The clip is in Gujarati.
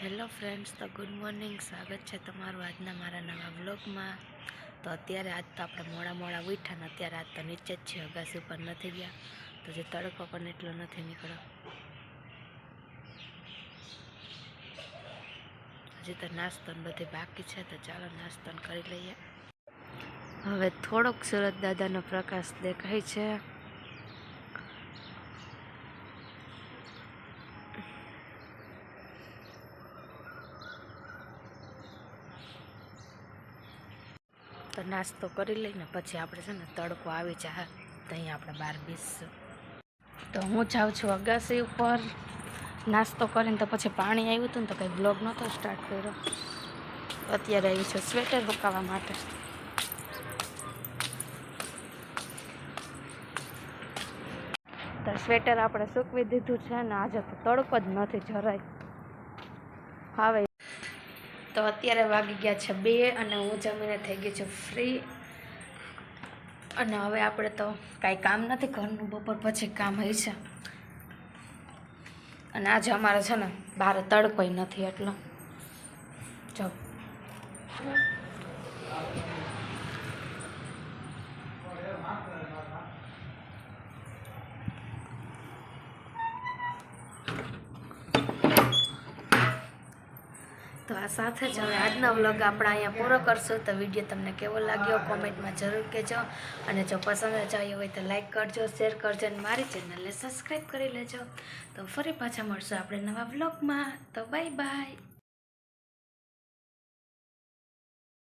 હેલો ફ્રેન્ડ્સ, તો ગુડ મોર્નિંગ. સ્વાગત છે તમારું આજના મારા નવા બ્લોગમાં તો અત્યારે આજ તો આપણે મોડા મોડા ઉઠ્યા ને અત્યારે આજ તો નીચે જ છે અગાસી ઉપર નથી ગયા. તો જે તડકો પણ એટલો નથી નીકળ્યો. હજી તો નાસ્તો બધી બાકી છે, તો ચાલો નાસ્તો કરી લઈએ. હવે થોડોક સુરત દાદાનો પ્રકાશ દેખાય છે. તો નાસ્તો કરી લઈને પછી આપણે છે ને તડકો આવી જાય. તો અહીંયા આપણે બહાર બેસીશું. તો હું જાઉં છું અગાસી ઉપર. નાસ્તો કરીને તો પછી પાણી આવ્યું હતું ને તો કંઈ બ્લોગ નહોતો સ્ટાર્ટ કર્યો. અત્યારે આવ્યું છે સ્વેટર રોકાવા માટે. તો સ્વેટર આપણે સૂકવી દીધું છે ને આજે તો તડકો જ નથી જરાય. હવે તો અત્યારે વાગી ગયા છે બે અને હું જમીને થઈ ગઈ છું ફ્રી અને હવે આપણે તો કાંઈ કામ નથી, ઘરનું બપોર પછી કામ હોય છે. અને આજે અમારે છે ને બહાર તડકોય નથી એટલો. જો. તો આ સાથે જ હવે આજનો વ્લોગ આપણે અહીંયા પૂરો કરશું. તો વીડિયો તમને કેવો લાગ્યો કોમેન્ટમાં જરૂર કહેજો. અને જો પસંદ જ આવ્યો હોય તો લાઈક કરજો શેર કરજો અને મારી ચેનલને સબસ્ક્રાઈબ કરી લેજો. તો ફરી પાછા મળશું આપણે નવા વ્લોગમાં તો બાય બાય